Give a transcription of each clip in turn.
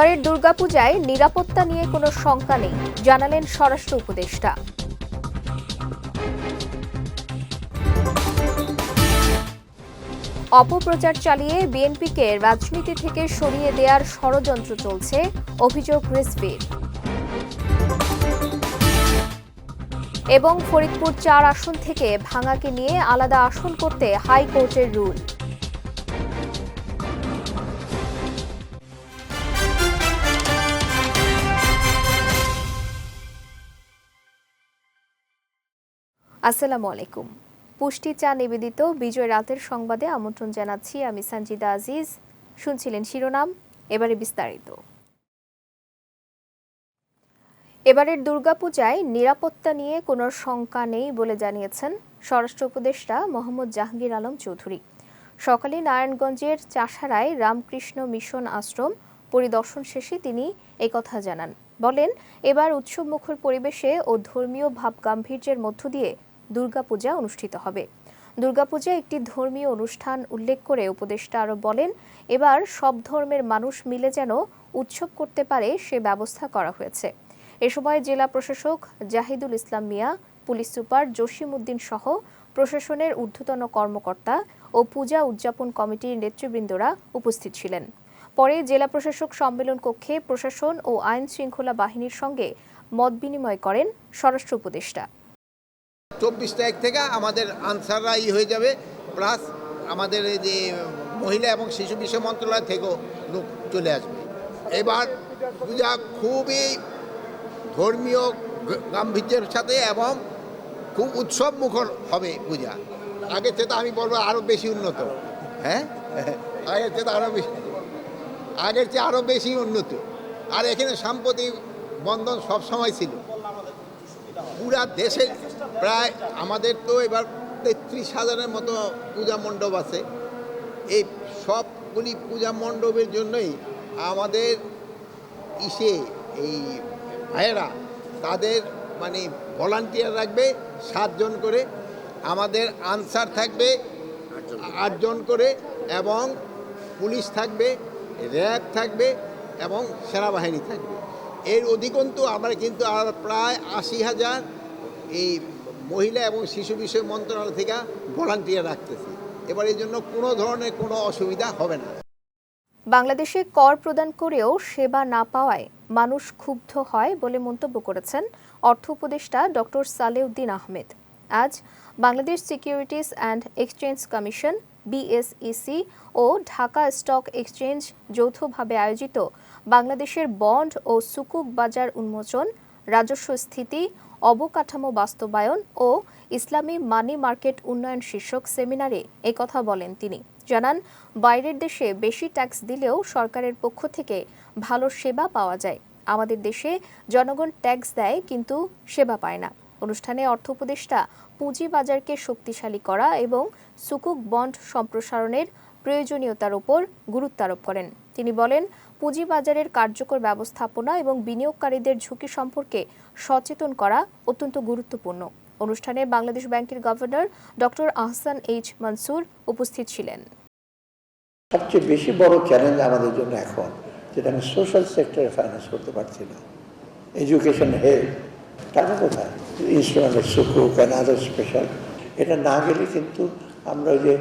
এবারের দুর্গাপূজায় নিরাপত্তা নিয়ে কোনো শঙ্কা নেই, জানালেন স্বরাষ্ট্র উপদেষ্টা। অপপ্রচার চালিয়ে বিএনপিকে রাজনীতি থেকে সরিয়ে দেওয়ার ষড়যন্ত্র চলছে, অভিযোগ রিজভির। এবং ফরিদপুর চার আসন থেকে ভাঙাকে নিয়ে আলাদা আসন করতে হাইকোর্টের রুল। আসসালামু আলাইকুম। পুষ্টি চা নিবেদিত বিজয় রাতের সংবাদে আমন্ত্রণ জানাচ্ছি আমি সঞ্জিদা আজিজ। শুনছিলেন শিরোনাম, এবারে বিস্তারিত। এবারের দুর্গাপূজায় নিরাপত্তা নিয়ে কোনো শঙ্কা নেই বলে জানিয়েছেন স্বরাষ্ট্র উপদেষ্টা মোহাম্মদ জাহাঙ্গীর আলম চৌধুরী। সকালে নারায়ণগঞ্জের চাষারায় রামকৃষ্ণ মিশন আশ্রম পরিদর্শন শেষে তিনি একথা জানান। বলেন, এবার উৎসবমুখর পরিবেশে ও ধর্মীয় ভাবগাম্ভীর্যের মধ্য দিয়ে দুর্গাপূজা অনুষ্ঠিত হবে। দুর্গাপূজা একটি ধর্মীয় অনুষ্ঠান উল্লেখ করে উপদেষ্টা আরও বলেন, এবার সব ধর্মের মানুষ মিলে যেন উৎসব করতে পারে সে ব্যবস্থা করা হয়েছে। এ সময় জেলা প্রশাসক জাহিদুল ইসলাম মিয়া, পুলিশ সুপার জসিম উদ্দিন সহ প্রশাসনের ঊর্ধ্বতন কর্মকর্তা ও পূজা উদযাপন কমিটির নেতৃবৃন্দরা উপস্থিত ছিলেন। পরে জেলা প্রশাসক সম্মেলন কক্ষে প্রশাসন ও আইন শৃঙ্খলা বাহিনীর সঙ্গে মত বিনিময় করেন স্বরাষ্ট্র উপদেষ্টা। চব্বিশ তারিখ থেকে আমাদের আনসাররা ই হয়ে যাবে প্লাস আমাদের যে মহিলা এবং শিশু বিষয় মন্ত্রণালয় থেকেও লোক চলে আসবে। এবার পূজা খুবই ধর্মীয় গাম্ভীর্যের সাথে এবং খুব উৎসব মুখর হবে পূজা। আগের চেয়ে আমি বলব আরও বেশি উন্নত। হ্যাঁ? আগের চেয়ে আরও বেশি, আগের চেয়ে আরও বেশি উন্নত। আর এখানে সাম্প্রতিক বন্ধন সবসময় ছিল। পুরা দেশে প্রায় আমাদের তো এবার তেত্রিশ হাজারের মতো পূজা মণ্ডপ আছে। এই সবগুলি পূজা মণ্ডপের জন্যই আমাদের ইসে, এই ভাইয়েরা, তাদের মানে ভলান্টিয়ার রাখবে সাতজন করে, আমাদের আনসার থাকবে আটজন করে এবং পুলিশ থাকবে, র্যাব থাকবে এবং সেনাবাহিনী থাকবে। এর অধিকন্তু আমরা কিন্তু আর প্রায় আশি হাজার এই মহিলা এবং শিশু বিষয় মন্ত্রণালয় থেকে ভলান্টিয়ার রাখতেছি। এবার এই জন্য কোনো ধরনের কোনো অসুবিধা হবে না। বাংলাদেশে কর প্রদান করেও সেবা না পাওয়ায় মানুষ ক্ষুব্ধ হয় বলে মন্তব্য করেছেন অর্থ উপদেষ্টা ডক্টর সালেউদ্দিন আহমেদ। আজ Bangladesh securities and exchange commission, BSEC O Dhaka stock exchange যৌথভাবে আয়োজিত বাংলাদেশের বন্ড ও সুকুক বাজার উন্মোচন, রাজস্ব স্থিতি অবকাঠামো বাস্তবায়ন ও ইসলামী মানি মার্কেট উন্নয়ন শীর্ষক সেমিনারে একথা বলেন তিনি। জানান, বাইরের দেশে বেশি ট্যাক্স দিলেও সরকারের পক্ষ থেকে ভালো সেবা পাওয়া যায়। আমাদের দেশে জনগণ ট্যাক্স দেয় কিন্তু সেবা পায় না। অনুষ্ঠানে অর্থ উপদেষ্টা পুঁজিবাজারকে শক্তিশালী করা এবং সুকুক বন্ড সম্প্রসারণের প্রয়োজনীয়তার উপর গুরুত্ব আরোপ করেন। তিনি বলেন, পুঁজিবাজারের কার্যকর ব্যবস্থাপনা এবং বিনিয়োগকারীদের ঝুঁকি সম্পর্কে সচেতন করা অত্যন্ত গুরুত্বপূর্ণ। অনুষ্ঠানে বাংলাদেশ ব্যাংকের governor doctor Ahsan H Mansur উপস্থিত ছিলেন। সবচেয়ে বেশি বড় চ্যালেঞ্জ আমাদের জন্য এখন, যেটা আমি সোশ্যাল সেক্টরে ফাইন্যান্স করতে পারছি না। এডুকেশন হেলথ টাকা কোথায়? ইনস্ট্রুমেন্ট সুকুক অ্যান্ড আদার স্পেশাল এটা না গেলে কিন্তু আমরা যে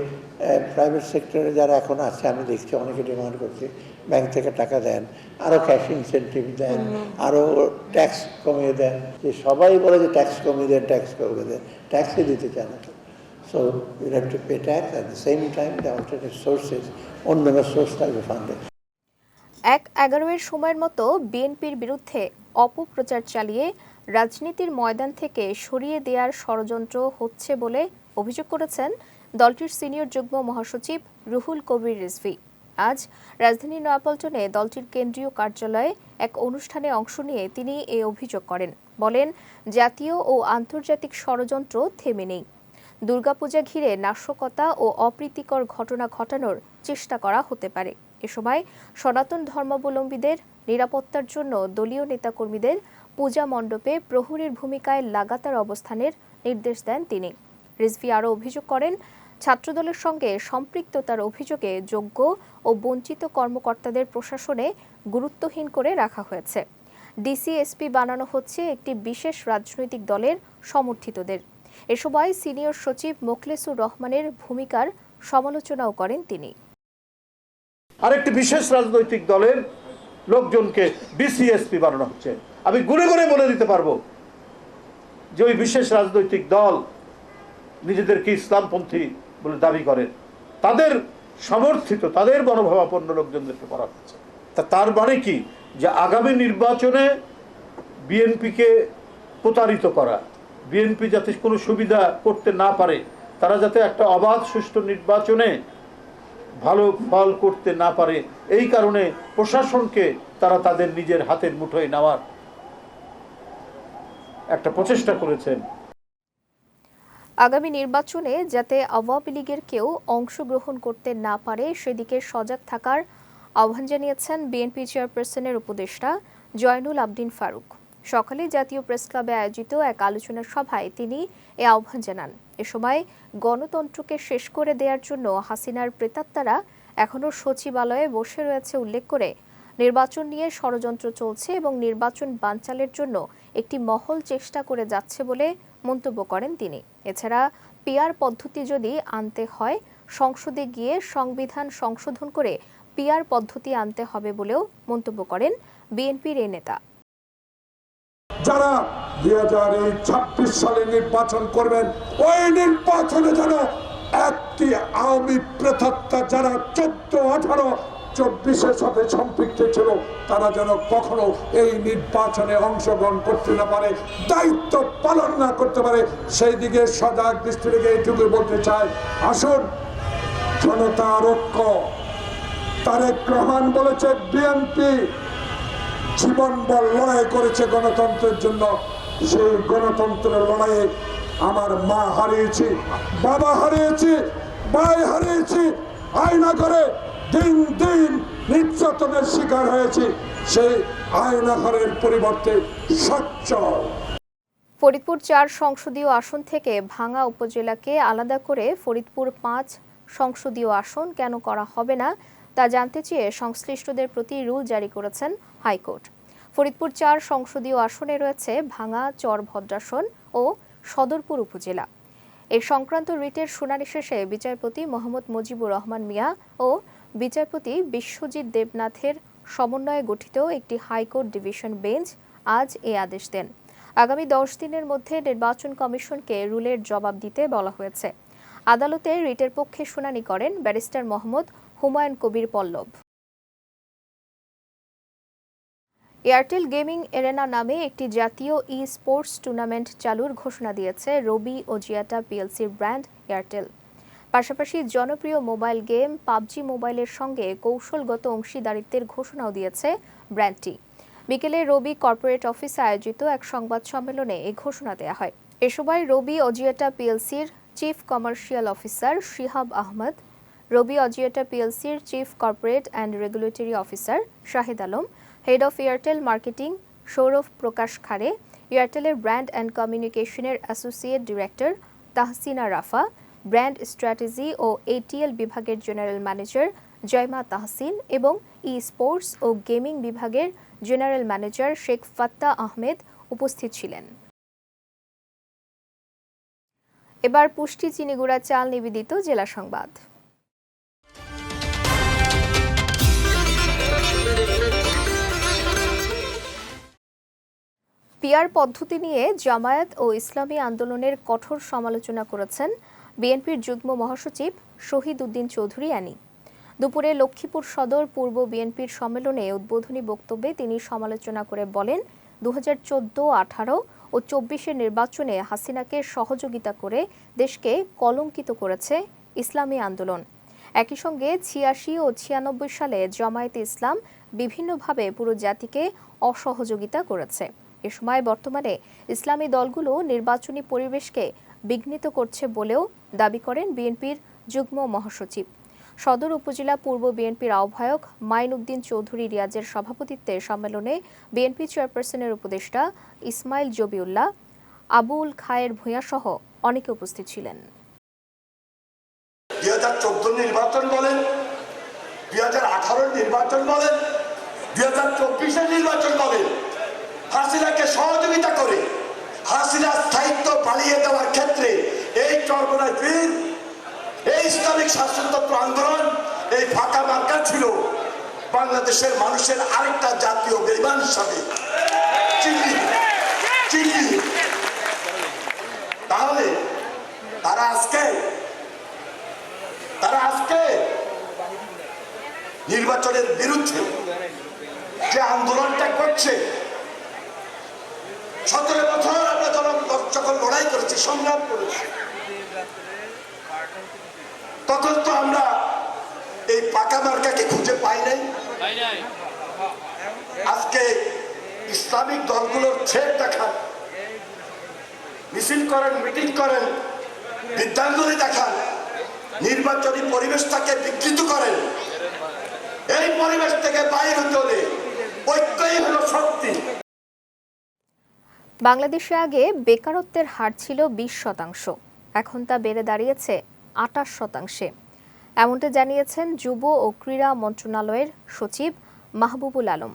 প্রাইভেট সেক্টরে যারা এখন আছে আমি দেখছি অনেকে ডিমান্ড করছে ব্যাংক থেকে টাকা দেন আরও ক্যাশ ইনসেন্টিভ দেন আরও ট্যাক্স কমিয়ে দেন। যে সবাই বলে যে ট্যাক্স কমিয়ে দেন ট্যাক্স কমিয়ে দেন ট্যাক্সই দিতে চায় না So you have to pay tax at the same time the alternative sources, অন্যান্য সোর্স থাকবে ফান্ডের এক এগারোয়ের সময়ের মতো বিএনপির বিরুদ্ধে অপপ্রচার চালিয়ে রাজনীতির ময়দান থেকে সরিয়ে দেওয়ার ষড়যন্ত্র হচ্ছে বলে অভিযোগ করেছেন দলটির সিনিয়র যুগ্ম মহাসচিব রুহুল কবির রিজভি। আজ রাজধানীর নয়াপল্টনে দলটির কেন্দ্রীয় কার্যালয়ে এক অনুষ্ঠানে অংশ নিয়ে তিনি এ অভিযোগ করেন। বলেন, জাতীয় ও আন্তর্জাতিক ষড়যন্ত্র থেমে নেই। দুর্গাপূজা ঘিরে নাশকতা ও অপ্রীতিকর ঘটনা ঘটানোর চেষ্টা করা হতে পারে। এ সময় সনাতন ধর্মাবলম্বীদের নিরাপত্তার জন্য দলীয় নেতাকর্মীদের পূজা মণ্ডপে প্রহরীর ভূমিকায় লাগাতার অবস্থানের নির্দেশ দেন তিনি। রিজভি আরও অভিযোগ করেন, ছাত্রদলের সঙ্গে সম্পৃক্ততার অভিযোগে যোগ্য ও বঞ্চিত কর্মকর্তাদের প্রশাসনে গুরুত্বহীন করে রাখা হয়েছে। ডিসিএসপি বানানো হচ্ছে একটি বিশেষ রাজনৈতিক দলের সমর্থিতদের। এ সময় সিনিয়র সচিব মোখলেসুর রহমানের ভূমিকার সমালোচনাও করেন তিনি। আরেকটি বিশেষ রাজনৈতিক দলের লোকজনকে বিসিএসপি বানানো হচ্ছে। আমি গুনে গুনে বলে দিতে পারব যে ওই বিশেষ রাজনৈতিক দল নিজেদেরকে ইসলামপন্থী বলে দাবি করেন। তাদের সমর্থিত, তাদের মনোভাবাপন্ন লোকজনদেরকে করা হচ্ছে। তা তার মানে কি? যে আগামী নির্বাচনে বিএনপিকে প্রতারিত করা, বিএনপি যাতে কোনো সুবিধা করতে না পারে, তারা যাতে একটা অবাধ, সুষ্ঠু নির্বাচনে ভালো ফল করতে না পারে, এই কারণে প্রশাসনকে তারা তাদের নিজের হাতের মুঠোয় নেওয়ার একটা প্রচেষ্টা করেছেন। আগামী নির্বাচনে যাতে আওয়ামী লীগের কেউ অংশগ্রহণ করতে না পারে, সেদিকে সজাগ থাকার আহ্বান জানিয়েছেন বিএনপি চেয়ারপারসনের উপদেষ্টা জয়নুল আবদিন ফারুক। সকালে জাতীয় প্রেস ক্লাবে আয়োজিত এক আলোচনা সভায় তিনি এ আহ্বান জানান। এ সময় গণতন্ত্রকে শেষ করে দেওয়ার জন্য হাসিনার প্রেতাত্মারা এখনও সচিবালয়ে বসে রয়েছে উল্লেখ করে। নির্বাচন নিয়ে ষড়যন্ত্র চলছে এবং নির্বাচন বানচালের জন্য একটি মহল চেষ্টা করে যাচ্ছে বলে মন্তব্য করেন তিনি। এছাড়া পিআর পদ্ধতি যদি আনতে হয়, সংসদে গিয়ে সংবিধান সংশোধন করে পিআর পদ্ধতি আনতে হবে বলেও মন্তব্য করেন বিএনপির এই নেতা। যারা দুই হাজার ছাব্বিশ সালে নির্বাচন করবেন, ওই নির্বাচনে যেন একটি আওয়ামী যারা চোদ্দ আঠারো চব্বিশের সাথে সম্পৃক্ত ছিল, তারা যেন কখনো এই নির্বাচনে অংশগ্রহণ করতে না পারে, দায়িত্ব পালন না করতে পারে। সেই দিকে সজাগ দৃষ্টি রেখে এইটুকু বলতে চাই, আসুন, জনতার ঐক্য। তারেক রহমান বলেছে, বিএনপি জীবন বল লড়াই করেছে গণতন্ত্রের জন্য। সেই গণতন্ত্রের লড়াইয়ে আমার মা হারিয়েছি, বাবা হারিয়েছি, ভাই হারিয়েছি, আয়না করে দিন দিন নির্যাতনের শিকার হয়েছি, সেই আয়না ঘরের পরিবর্তে স্বচ্ছ ফরিদপুর চার সংসদীয় আসন থেকে ভাঙা উপজেলাকে আলাদা করে ফরিদপুর পাঁচ সংসদীয় আসন কেন করা হবে না, তা জানতে চেয়ে সংশ্লিষ্টদের প্রতি রুল জারি করেছেন হাইকোর্ট। ফরিদপুর চার সংসদীয় আসনে রয়েছে ভাঙা চর ভদ্রাসন ও সদরপুর উপজেলা। এই সংক্রান্ত রিটের শুনানি শেষে বিচারপতি মোহাম্মদ মুজিবুর রহমান মিয়া ও বিচারপতি বিশ্বজিৎ দেবনাথের সমন্বয়ে গঠিত একটি হাইকোর্ট ডিভিশন বেঞ্চ আজ এ আদেশ দেন। আগামী দশ দিনের মধ্যে নির্বাচন কমিশনকে রুলের জবাব দিতে বলা হয়েছে। আদালতে রিটের পক্ষে শুনানি করেন barrister Mohammad Humayun Kabir Pallab. Airtel gaming arena নামে একটি জাতীয় ই স্পোর্টস টুর্নামেন্ট চালুর ঘোষণা দিয়েছে রবি ও জিয়াটা পিএলসির ব্র্যান্ড এয়ারটেল। পাশাপাশি জনপ্রিয় মোবাইল গেম পাবজি মোবাইলের সঙ্গে কৌশলগত অংশীদারিত্বের ঘোষণাও দিয়েছে ব্র্যান্ডটি। বিকেলে রবি কর্পোরেট অফিসে আয়োজিত এক সংবাদ সম্মেলনে এই ঘোষণা দেওয়া হয়। এ সময় Robi অজিয়াটা পিএলসির chief commercial officer Shihab Ahmed, Robi Axiata পিএলসির chief corporate and regulatory officer Shahid Alam, head of Airtel marketing Sourav Prakash Khare এয়ারটেলের brand and কমিউনিকেশনের associate director Tahsina Rafa brand strategy ও এটিএল বিভাগের জেনারেল ম্যানেজার জয়মা তাহসিন এবং ই sports ও gaming বিভাগের general manager Sheikh Fatta Ahmed উপস্থিত ছিলেন। এবার পুষ্টি চিনিগুড়া চাল নিবেদিত জেলা সংবাদ। পিয়ার পদ্ধতি নিয়ে জামায়াত ও ইসলামী আন্দোলনের কঠোর সমালোচনা করেছেন বিএনপির যুগ্ম মহাসচিব শহীদ উদ্দিন চৌধুরী আনি। দুপুরে লক্ষ্মীপুর সদর পূর্ব বিএনপির সম্মেলনে উদ্বোধনী বক্তব্যে তিনি সমালোচনা করে বলেন দু হাজার চোদ্দ, আঠারো ও চব্বিশের নির্বাচনে হাসিনাকে সহযোগিতা করে দেশকে কলঙ্কিত করেছে ইসলামী আন্দোলন। একই সঙ্গে ছিয়াশি ও ছিয়ানব্বই সালে জামায়াতে ইসলাম বিভিন্নভাবে পুরো জাতিকে অসহযোগিতা করেছে। এ সময় বর্তমানে ইসলামী দলগুলো নির্বাচনী পরিবেশকে বিঘ্নিত করছে বলেও দাবি করেন বিএনপির যুগ্ম মহাসচিব। সদর উপজেলা পূর্ব বিএনপির আহ্বায়ক মাইন উদ্দিন চৌধুরী রিয়াজের সভাপতিত্বে সম্মেলনে বিএনপি চেয়ারপারসনের উপদেষ্টা ইসমাইল জবিউল্লাহ, আবুল খায়ের ভূঁইয়া সহ অনেকে উপস্থিত ছিলেন। নির্বাচন বলেন, দুই হাজার আঠারোর নির্বাচন বলেন, দুই হাজার চব্বিশের নির্বাচন বলেন। হাসিনাকে সহযোগিতা করে হাসিনার স্থায়িত্ব পালিয়ে দেওয়ার ক্ষেত্রে এই চর্বনায় বীর, এই ইসলামিক শাসনতন্ত্র আন্দোলন এই ফাঁকা মার্কা ছিল বাংলাদেশের মানুষের আরেকটা জাতীয় বেমান হিসাবে। তাহলে তারা আজকে তারা আজকে নির্বাচনের বিরুদ্ধে যে আন্দোলনটা করছে, সতেরো বছর আমরা যখন লড়াই করেছি, সংগ্রাম করেছি। তখন তো আমরা এই পাকা মার্কাকে খুঁজে পাই নাই। আজকে ইসলামিক দলগুলোর ছেদ দেখান মিছিল করেন মিটিং করেন বিদ্যাঙ্গলি দেখান নির্বাচনী পরিবেশটাকে বিকৃত করেন। এই পরিবেশ থেকে বাইরে হতে হলে ঐক্যই হলো শক্তি। বাংলাদেশে আগে বেকারত্বের হার ছিল বিশ শতাংশ এখন তা বেড়ে দাঁড়িয়েছে আটাশ শতাংশে। এমনটা জানিয়েছেন যুব ও ক্রীড়া মন্ত্রণালয়ের সচিব মাহবুবুল আলম।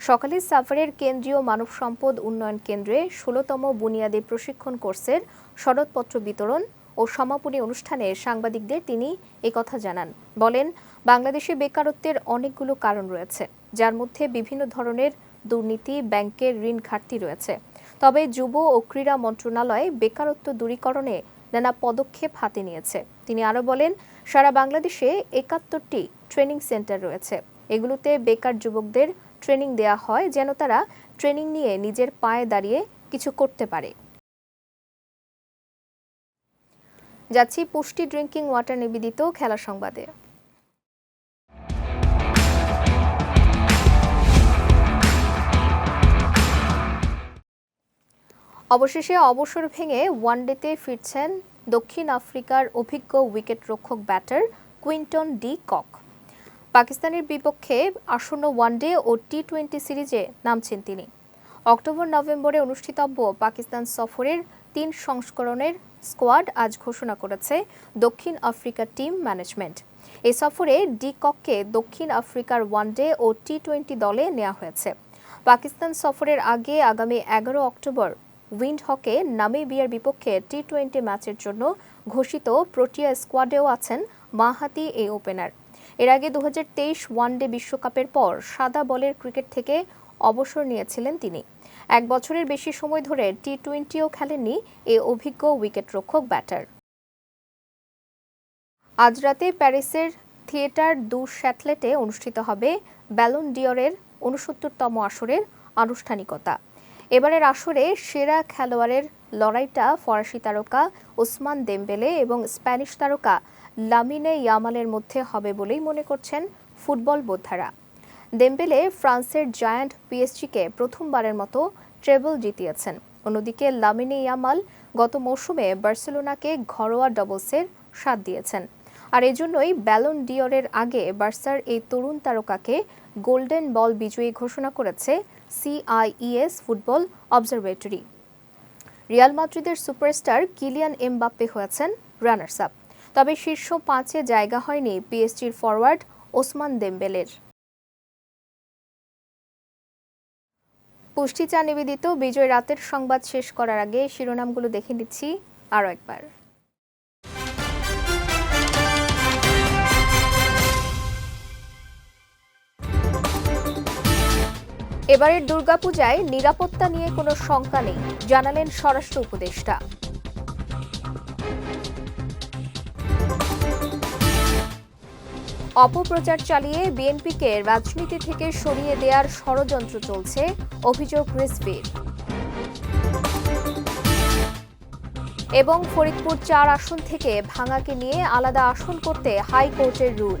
সকালে সাফারের কেন্দ্রীয় মানব সম্পদ উন্নয়ন কেন্দ্রে ষোলোতম বুনিয়াদী প্রশিক্ষণ কোর্সের সনদপত্র বিতরণ ও সমাপনী অনুষ্ঠানে সাংবাদিকদের তিনি একথা জানান। বলেন, বাংলাদেশে বেকারত্বের অনেকগুলো কারণ রয়েছে, যার মধ্যে বিভিন্ন ধরনের দুর্নীতি, ব্যাংকের ঋণ ঘাটতি রয়েছে। তবে যুব ও ক্রীড়া মন্ত্রণালয় বেকারত্ব দূরীকরণে নানা পদক্ষেপ হাতে নিয়েছে। তিনি আরও বলেন, সারা বাংলাদেশে একাত্তরটি ট্রেনিং সেন্টার রয়েছে। এগুলোতে বেকার যুবকদের ট্রেনিং দেয়া হয় যেন তারা ট্রেনিং নিয়ে নিজের পায়ে দাঁড়িয়ে কিছু করতে পারে। যাচ্ছি পুষ্টি ড্রিঙ্কিং ওয়াটার নিবেদিত খেলা সংবাদে। অবশেষে অবসর ভেঙে ওয়ানডেতে ফিরছেন দক্ষিণ আফ্রিকার অভিজ্ঞ উইকেট রক্ষক ব্যাটার কুইন্টন ডি কক। পাকিস্তানের বিপক্ষে আসন্ন ওয়ানডে ও টি টোয়েন্টি সিরিজে নামছেন তিনি। অক্টোবর, নভেম্বরে অনুষ্ঠিতব্য পাকিস্তান সফরের তিন সংস্করণের স্কোয়াড আজ ঘোষণা করেছে দক্ষিণ আফ্রিকা টিম ম্যানেজমেন্ট। এ সফরে ডি কককে দক্ষিণ আফ্রিকার ওয়ানডে ও টি টোয়েন্টি দলে নেওয়া হয়েছে। পাকিস্তান সফরের আগে আগামী এগারো অক্টোবর উইন্ড হকে নামিবিয়ার বিপক্ষে টি টোয়েন্টি ম্যাচের জন্য ঘোষিত প্রোটিয়া স্কোয়াডেও আছেন মাহাতি এই ওপেনার। এর আগে দু ওয়ানডে বিশ্বকাপের পর সাদা বলের ক্রিকেট থেকে অবসর নিয়েছিলেন তিনি। এক বছরের বেশি সময় ধরে টি টোয়েন্টিও খেলেননি এ অভিজ্ঞ উইকেটরক্ষক ব্যাটার। আজ রাতে প্যারিসের থিয়েটার দু স্যাটলেটে অনুষ্ঠিত হবে ব্যালন ডিওরের উনসত্তরতম আসরের আনুষ্ঠানিকতা। এবারের আসরে সেরা খেলোয়াড়ের লড়াইটা ফরাসি তারকা ওসমান দেমবেলে এবং স্প্যানিশ তারকা লামিনে ইয়ামালের মধ্যে হবে বলেই মনে করছেন ফুটবল বোদ্ধারা। দেমবেলে ফ্রান্সের জায়ান্ট পিএসজিকে প্রথমবারের মতো ট্রেবল জিতিয়েছেন। অন্যদিকে লামিনে ইয়ামাল গত মৌসুমে বার্সেলোনাকে ঘরোয়া ডবলসের স্বাদ দিয়েছেন। আর এজন্যই ব্যালন ডিওরের আগে বার্সার এই তরুণ তারকাকে গোল্ডেন বল বিজয়ী ঘোষণা করেছে সিআইইএস ফুটবল অবজারভেটরি রিয়াল মাদ্রিদের সুপারস্টার কিলিয়ান এমবাপ্পে হয়েছেন রানার্স আপ তবে শীর্ষ পাঁচে জায়গা হয়নি পিএসজির ফরওয়ার্ড ওসমান দেমবেলের। পুষ্টি চা নিবেদিত বিজয় রাতের সংবাদ শেষ করার আগে শিরোনামগুলো দেখে নিচ্ছি আরও একবার। এবারের দুর্গাপূজায় নিরাপত্তা নিয়ে কোনো শঙ্কা নেই, জানালেন স্বরাষ্ট্র উপদেষ্টা। অপপ্রচার চালিয়ে বিএনপিকে রাজনীতি থেকে সরিয়ে দেওয়ার ষড়যন্ত্র চলছে, অভিযোগ রিসভির এবং ফরিদপুর চার আসন থেকে ভাঙাকে নিয়ে আলাদা আসন করতে হাইকোর্টের রুল।